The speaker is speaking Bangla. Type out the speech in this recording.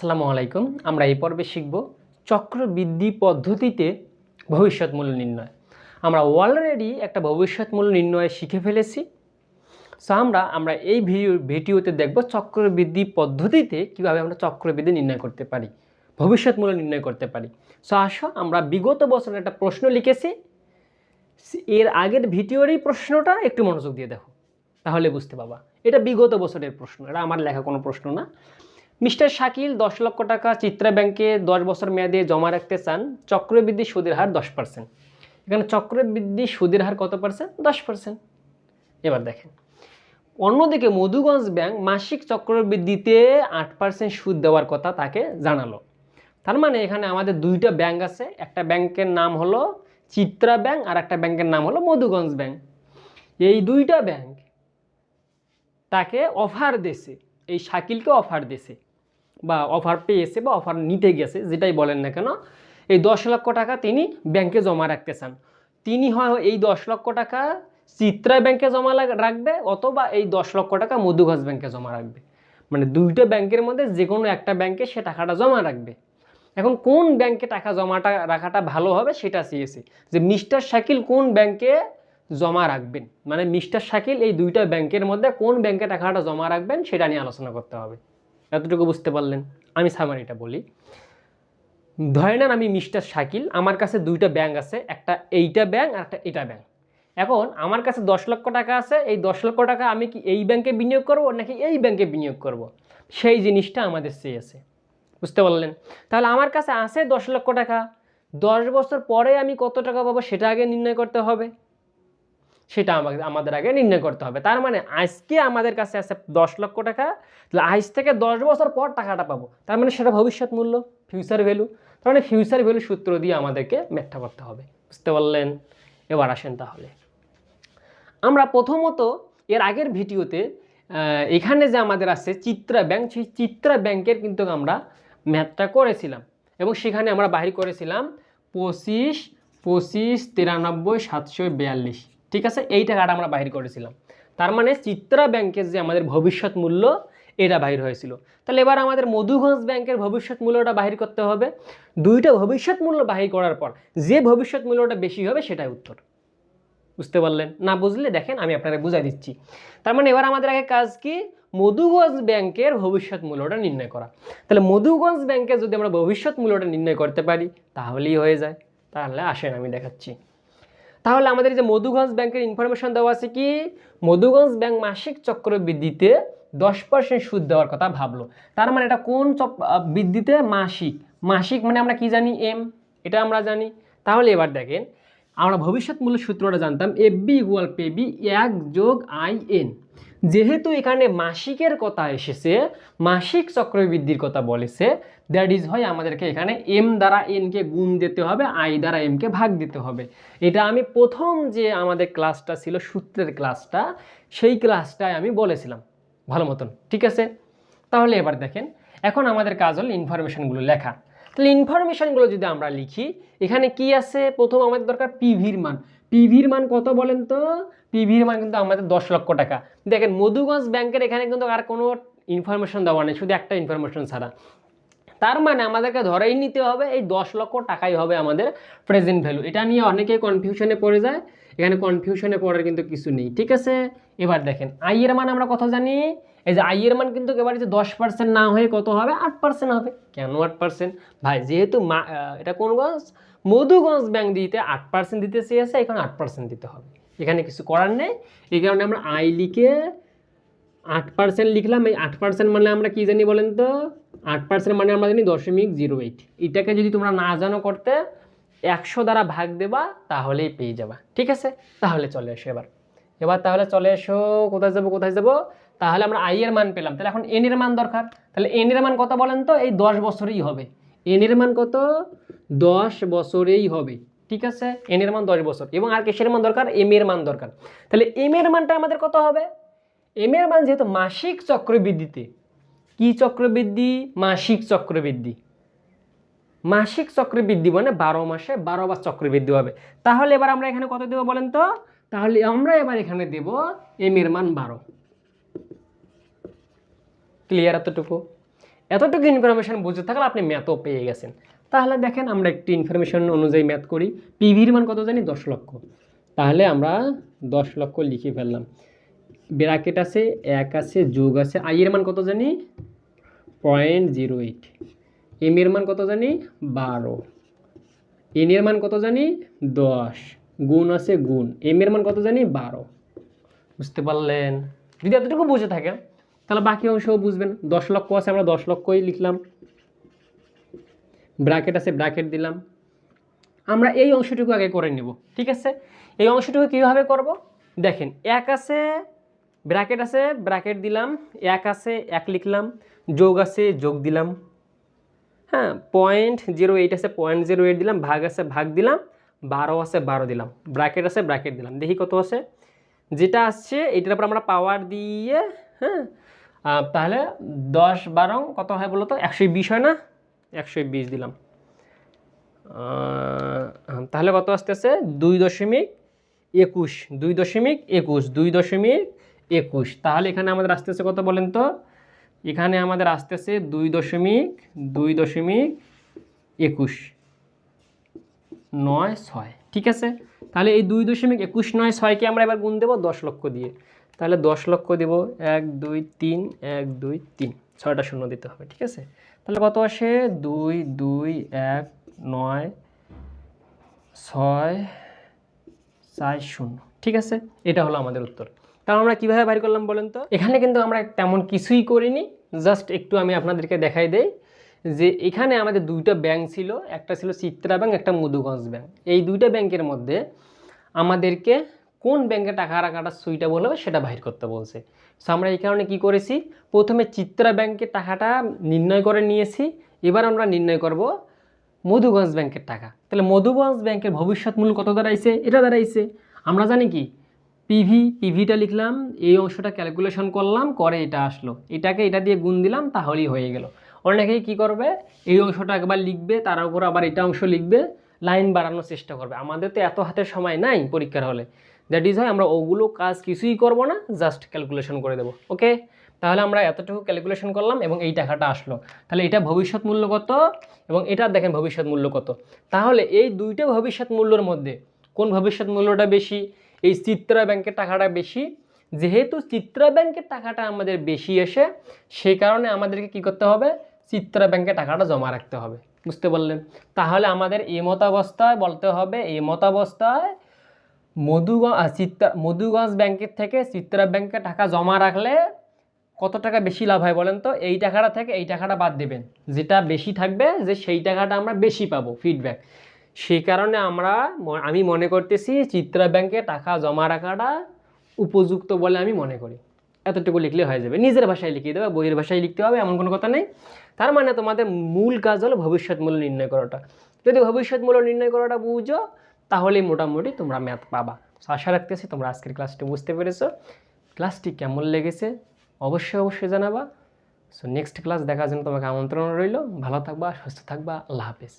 আসসালামু আলাইকুম। আমরা এই পর্বে শিখব চক্রবৃদ্ধি পদ্ধতিতে ভবিষ্যৎ মূল্য নির্ণয়। আমরা অলরেডি একটা ভবিষ্যৎ মূল্য নির্ণয় শিখে ফেলেছি। সো আমরা আমরা এই ভিডিও ভিডিওতে দেখব চক্রবৃদ্ধি পদ্ধতিতে কীভাবে আমরা চক্রবৃদ্ধি নির্ণয় করতে পারি, ভবিষ্যৎ মূল্য নির্ণয় করতে পারি। সো আসো, আমরা বিগত বছরের একটা প্রশ্ন লিখেছি। এর আগের ভিডিওরই প্রশ্নটা একটু মনোযোগ দিয়ে দেখো, তাহলে বুঝতে পাবা এটা বিগত বছরের প্রশ্ন, এটা আমার লেখা কোনো প্রশ্ন না। মিস্টার শাকিল দশ লক্ষ টাকা চিত্রা ব্যাংকে দশ বছর মেয়াদে জমা রাখতে চান, চক্রবৃদ্ধি সুদের হার দশ পার্সেন্ট। এখানে চক্রবৃদ্ধি সুদের হার কত পার্সেন্ট? দশ পার্সেন্ট। এবার দেখেন, অন্যদিকে মধুগঞ্জ ব্যাংক মাসিক চক্রবৃদ্ধিতে আট পার্সেন্ট সুদ দেওয়ার কথা তাকে জানালো। তার মানে এখানে আমাদের দুইটা ব্যাংক আছে, একটা ব্যাংকের নাম হলো চিত্রা ব্যাংক আর একটা ব্যাংকের নাম হলো মধুগঞ্জ ব্যাংক। এই দুইটা ব্যাংক তাকে অফার দেছে এই শাকিলকে অফার দেছে বা অফার পেয়েছে বা অফার নিতে গেছে, যেটাই বলেন না কেন, এই দশ লক্ষ টাকা তিনি ব্যাংকে জমা রাখতে চান তিনি হয় এই দশ লক্ষ টাকা চিত্রা ব্যাংকে জমা রাখবে অথবা এই দশ লক্ষ টাকা মধুঘাস ব্যাংকে জমা রাখবে। মানে দুইটা ব্যাংকের মধ্যে যে কোনো একটা ব্যাংকে সে টাকাটা জমা রাখবে। এখন কোন ব্যাংকে টাকা জমাটা, রাখাটা ভালো হবে সেটা চেয়েছে যে মিস্টার শাকিল কোন ব্যাংকে জমা রাখবেন? মানে মিস্টার শাকিল এই দুইটা ব্যাংকের মধ্যে কোন ব্যাংকে টাকাটা জমা রাখবেন সেটা নিয়ে আলোচনা করতে হবে। এতটুকু বুঝতে পারলেন। আমি সামারিটা বলি। ধরে নেন আমি মিস্টার শাকিল, আমার কাছে দুইটা ব্যাংক আছে, একটা এইটা ব্যাংক আর একটা এটা ব্যাংক। এখন আমার কাছে দশ লক্ষ টাকা আছে, এই দশ লক্ষ টাকা আমি কি এই ব্যাংকে বিনিয়োগ করব নাকি এই ব্যাংকে বিনিয়োগ করব? সেই জিনিসটা আমাদের চেয়েছে। বুঝতে পারলেন? তাহলে আমার কাছে আছে দশ লক্ষ টাকা। দশ বছর পরে আমি কত টাকা পাবো সেটা আগে নির্ণয় করতে হবে। সেটা আমাকে, আমাদের আগে নির্ণয় করতে হবে। তার মানে আজকে আমাদের কাছে আছে দশ লক্ষ টাকা, তাহলে আজ থেকে দশ বছর পর টাকাটা পাবো। তার মানে সেটা ভবিষ্যৎ মূল্য ফিউচার ভ্যালু তার মানে ফিউচার ভ্যালু সূত্র দিয়ে আমাদেরকে ব্যাখ্যা করতে হবে। বুঝতে পারলেন? এবার আসেন তাহলে। আমরা প্রথমত এর আগের ভিডিওতে এখানে যে আমাদের আছে চিত্রা ব্যাংক, সেই চিত্রা ব্যাংকের কিন্তু আমরা ম্যাথটা করেছিলাম। এবং সেখানে আমরা বাহির করেছিলাম পঁচিশ পঁচিশ, তিরানব্বই, সাতশো, বিয়াল্লিশ। ঠিক আছে? এই টাকাটা আমরা বাহির করেছিলাম। তার মানে চিত্রা ব্যাংকের যে আমাদের ভবিষ্যৎ মূল্য, এটা বাহির হয়েছিল। তাহলে এবার আমাদের মধুগঞ্জ ব্যাংকের ভবিষ্যৎ মূল্যটা বাহির করতে হবে। দুইটা ভবিষ্যৎ মূল্য বাহির করার পর যে ভবিষ্যৎ মূল্যটা বেশি হবে সেটাই উত্তর। বুঝতে পারলেন? না বুঝলে দেখেন, আমি আপনাকে বুঝাই দিচ্ছি। তার মানে এবার আমাদের আগে কাজ কি? মধুগঞ্জ ব্যাংকের ভবিষ্যৎ মূল্যটা নির্ণয় করা। তাহলে মধুগঞ্জ ব্যাংকে যদি আমরা ভবিষ্যৎ মূল্যটা নির্ণয় করতে পারি, তাহলেই হয়ে যায়। তাহলে আসেন, আমি দেখাচ্ছি। তাহলে আমাদের যে মধুগঞ্জ ব্যাংকের ইনফরমেশন দেওয়া আছে কি? মধুগঞ্জ ব্যাংক মাসিক চক্রবৃদ্ধিতে দশ পার্সেন্ট সুদ দেওয়ার কথা ভাবলো। তার মানে এটা কোন বৃদ্ধিতে? মাসিক। মাসিক মানে আমরা কি জানি? এম এটা আমরা জানি। তাহলে এবার দেখেন, আমরা ভবিষ্যৎ মূল্য সূত্রটা জানতাম F V equal P V এক যোগ আই এন যেহেতু এখানে মাসিকের কথা এসেছে, মাসিক চক্রবৃদ্ধির কথা বলেছে দ্যাট ইজ হয় আমাদেরকে এখানে এম দ্বারা এনকে গুণ দিতে হবে আই দ্বারা এমকে ভাগ দিতে হবে। এটা আমি প্রথম যে আমাদের ক্লাসটা ছিল, সূত্রের ক্লাসটা সেই ক্লাসটায় আমি বলেছিলাম। ভালো মতন, ঠিক আছে? তাহলে এবার দেখেন, এখন আমাদের কাজ হল ইনফরমেশনগুলো লেখা তাহলে ইনফরমেশনগুলো যদি আমরা লিখি, এখানে কি আছে? প্রথম আমাদের দরকার পিভির মান। পিভির মান কত বলেন তো? পিভির মান কিন্তু আমাদের দশ লক্ষ টাকা। দেখেন, মধুগঞ্জ ব্যাংকের এখানে কিন্তু আর কোনো ইনফরমেশন দেওয়া নেই, শুধু একটা ইনফরমেশন ছাড়া। তার মানে আমাদেরকে ধরেই নিতে হবে, এই দশ লক্ষ টাকাই হবে আমাদের প্রেজেন্ট ভ্যালু এটা নিয়ে অনেকেই কনফিউশনে পড়ে যায়। এখানে কনফিউশনে পড়ার কিন্তু কিছু নেই, ঠিক আছে? এবার দেখেন, আই এর মান আমরা কত জানি? এই যে আই এর মান কিন্তু এবারে যে দশ পার্সেন্ট না হয়ে কত হবে? আট পার্সেন্ট হবে। কেন আট পার্সেন্ট ভাই, যেহেতু মা এটা কোন গঞ্জ মধুগঞ্জ ব্যাংক দিতে আট পার্সেন্ট দিতে চেয়েছে, এখন আট পার্সেন্ট দিতে হবে। এখানে কিছু করার নেই। এই কারণে আমরা আই লিখে আট পার্সেন্ট লিখলাম। এই আট পার্সেন্ট মানে আমরা কী জানি বলেন তো? আট পার্সেন্ট মানে আমরা জানি দশমিক জিরো এইট এটাকে যদি তোমরা না জানো করতে, একশো দ্বারা ভাগ দেবা, তাহলেই পেয়ে যাবা। ঠিক আছে? তাহলে চলে এসো এবার। এবার তাহলে চলে এসো। কোথায় যাব? কোথায় যাব? তাহলে আমরা আই এর মান পেলাম। তাহলে এখন এন এর মান দরকার। তাহলে এন এর মান কত বলেন তো? এই দশ বছরেই হবে। এন এর মান কত? দশ বছরেই হবে। ঠিক আছে? এন এর মান দশ বছর। এবং আর কিসের মান দরকার? এম এর মান দরকার। তাহলে এম এর মানটা আমাদের কত হবে? এম এর মান যেহেতু মাসিক চক্রবৃদ্ধিতে, কি চক্রবৃদ্ধি? মাসিক চক্রবৃদ্ধি। মাসিক চক্রবৃদ্ধি মানে বারো মাসে বারো বার চক্রবৃদ্ধি হবে। তাহলে এবার আমরা এখানে কত দেবো বলেন তো? তাহলে আমরা এবার এখানে দেব এম এর মান বারো। ক্লিয়ার এতটুকু। এতটুকু ইনফরমেশন বুঝে থাকলে আপনি ম্যাথও পেয়ে গেছেন। তাহলে দেখেন আমরা একটি ইনফরমেশন অনুযায়ী ম্যাথ করি। পিভির মান কত জানি? দশ লক্ষ। তাহলে আমরা দশ লক্ষ লিখে ফেললাম। ব্র্যাকেট আছে, এক আছে, যোগ আছে। আই এর মান কত জানি? Point zero eight. এম এর মান কত জানি? বারো। এন এর মান কত জানি? দশ। গুণ আছে, গুণ। এম এর মান কত জানি? বারো। বুঝতে পারলেন? যদি এতটুকু বুঝে থাকেন তাহলে বাকি অংশও বুঝবেন। দশ লক্ষ আছে, আমরা দশ লক্ষই লিখলাম। ব্র্যাকেট আছে ব্র্যাকেট দিলাম। আমরা এই অংশটুকু আগে করে নেব, ঠিক আছে? এই অংশটুকু কীভাবে করব? দেখেন, এক আছে ব্র্যাকেট আছে ব্র্যাকেট দিলাম। এক আছে, এক লিখলাম। যোগ আছে, যোগ দিলাম। হ্যাঁ পয়েন্ট জিরো এইট আছে পয়েন্ট জিরো এইট দিলাম। ভাগ আছে, ভাগ দিলাম। বারো আছে, বারো দিলাম। ব্র্যাকেট আছে ব্র্যাকেট দিলাম। দেখি কত আছে? যেটা আসছে, এটার উপর আমরা পাওয়ার দিয়ে হ্যাঁ তাহলে দশ বারো কত হয় বলো তো? একশো বিশ হয় না? একশো বিশ দিলাম। তাহলে কত আসতেছে? দুই দশমিক একুশ। দুই দশমিক একুশ, দুই দশমিক একুশ। তাহলে এখানে আমাদের আসতেছে কত বলেন তো? এখানে আমাদের আসতেছে দুই দশমিক দুই দশমিক একুশ। নয়, ছয়। ঠিক আছে? তাহলে এই দুই দশমিক একুশ, নয়, ছয়কে আমরা এবার গুণ দেবো দশ লক্ষ দিয়ে। তাহলে দশ লক্ষ দেব এক, দুই, তিন, এক, দুই, তিন। ছয়টা শূন্য দিতে হবে, ঠিক আছে? তাহলে কত আসে? দুই দুই, এক, নয়, ছয়, চার, শূন্য, ঠিক আছে? এটা হলো আমাদের উত্তর। তাহলে আমরা কীভাবে বাইর করলাম বলেন তো? এখানে কিন্তু আমরা তেমন কিছুই করিনি, জাস্ট একটু আমি আপনাদেরকে দেখাই দেই যে এখানে আমাদের দুইটা ব্যাংক ছিল, একটা ছিল চিত্রা ব্যাংক, একটা মধুগঞ্জ ব্যাংক। এই দুইটা ব্যাংকের মধ্যে আমাদেরকে কোন ব্যাংকে টাকা রাখাটা সুইটেবল হবে সেটা বাহির করতে বলছে। সো আমরা এই কারণে কি করেছি? প্রথমে চিত্রা ব্যাংকে টাকাটা নির্ণয় করে নিয়েছি। এবার আমরা নির্ণয় করব মধুগঞ্জ ব্যাংকের টাকা। তাহলে মধুগঞ্জ ব্যাংকের ভবিষ্যৎ মূল্য কত দাঁড়াইছে? এটা দাঁড়াইছে। আমরা জানি কি? পিভি পিভিটা লিখলাম, এই অংশটা ক্যালকুলেশন করলাম, করে এটা আসলো। এটাকে এটা দিয়ে গুণ দিলাম, তাহলেই হয়ে গেল। অনেকেই কি করবে? এই অংশটা একবার লিখবে, তার উপর আবার এটা অংশ লিখবে, লাইন বাড়ানোর চেষ্টা করবে। আমাদের তো এত হাতে সময় নাই পরীক্ষার হলে। দ্যাট ইজ হয় আমরা ওগুলো কাজ কিছুই করব না জাস্ট ক্যালকুলেশন করে দেবো ওকে তাহলে আমরা এতটুকু ক্যালকুলেশন করলাম এবং এই টাকাটা আসলো। তাহলে এটা ভবিষ্যৎ মূল্য কত এবং এটা দেখেন ভবিষ্যৎ মূল্য কত। তাহলে এই দুইটা ভবিষ্যৎ মূল্যর মধ্যে কোন ভবিষ্যৎ মূল্যটা বেশি? এই চিত্রা ব্যাংকের টাকাটা বেশি। যেহেতু চিত্রা ব্যাংকের টাকাটা আমাদের বেশি এসে সেই কারণে আমাদেরকে কি করতে হবে? চিত্রা ব্যাংকে টাকাটা জমা রাখতে হবে, বুঝতে পারলেন? তাহলে আমাদের এই মতাবস্থায় বলতে হবে, এই মতাবস্থায় মধুগঞ্জ চিত্রা, মধুগঞ্জ ব্যাংকের থেকে চিত্রা ব্যাংকে টাকা জমা রাখলে কত টাকা বেশি লাভ হয় বলেন তো? এই টাকাটা থেকে এই টাকাটা বাদ দেবেন। যেটা বেশি থাকবে, যে সেই টাকাটা আমরা বেশি পাবো ফিডব্যাক সেই কারণে আমরা আমি মনে করতেছি চিত্রা ব্যাংকে টাকা জমা রাখাটা উপযুক্ত বলে আমি মনে করি। এতটুকু লিখলে হয়ে যাবে। নিজের ভাষায় লিখিয়ে দেবে, বইয়ের ভাষায় লিখতে হবে, এমন কোনো কথা নেই। তার মানে তোমাদের মূল কাজ হলো ভবিষ্যৎ মূল্য নির্ণয় করাটা। যদি ভবিষ্যৎ মূল্য নির্ণয় করাটা বুঝো তাহলেই মোটামুটি তোমরা ম্যাথ পাবা। তো আশা রাখতেছি তোমরা আজকের ক্লাসটি বুঝতে পেরেছ। ক্লাসটি কেমন লেগেছে অবশ্যই অবশ্যই জানাবা। সো নেক্সট ক্লাস দেখার জন্য তোমাকে আমন্ত্রণ রইল। ভালো থাকবা, সুস্থ থাকবা। আল্লাহ হাফেজ।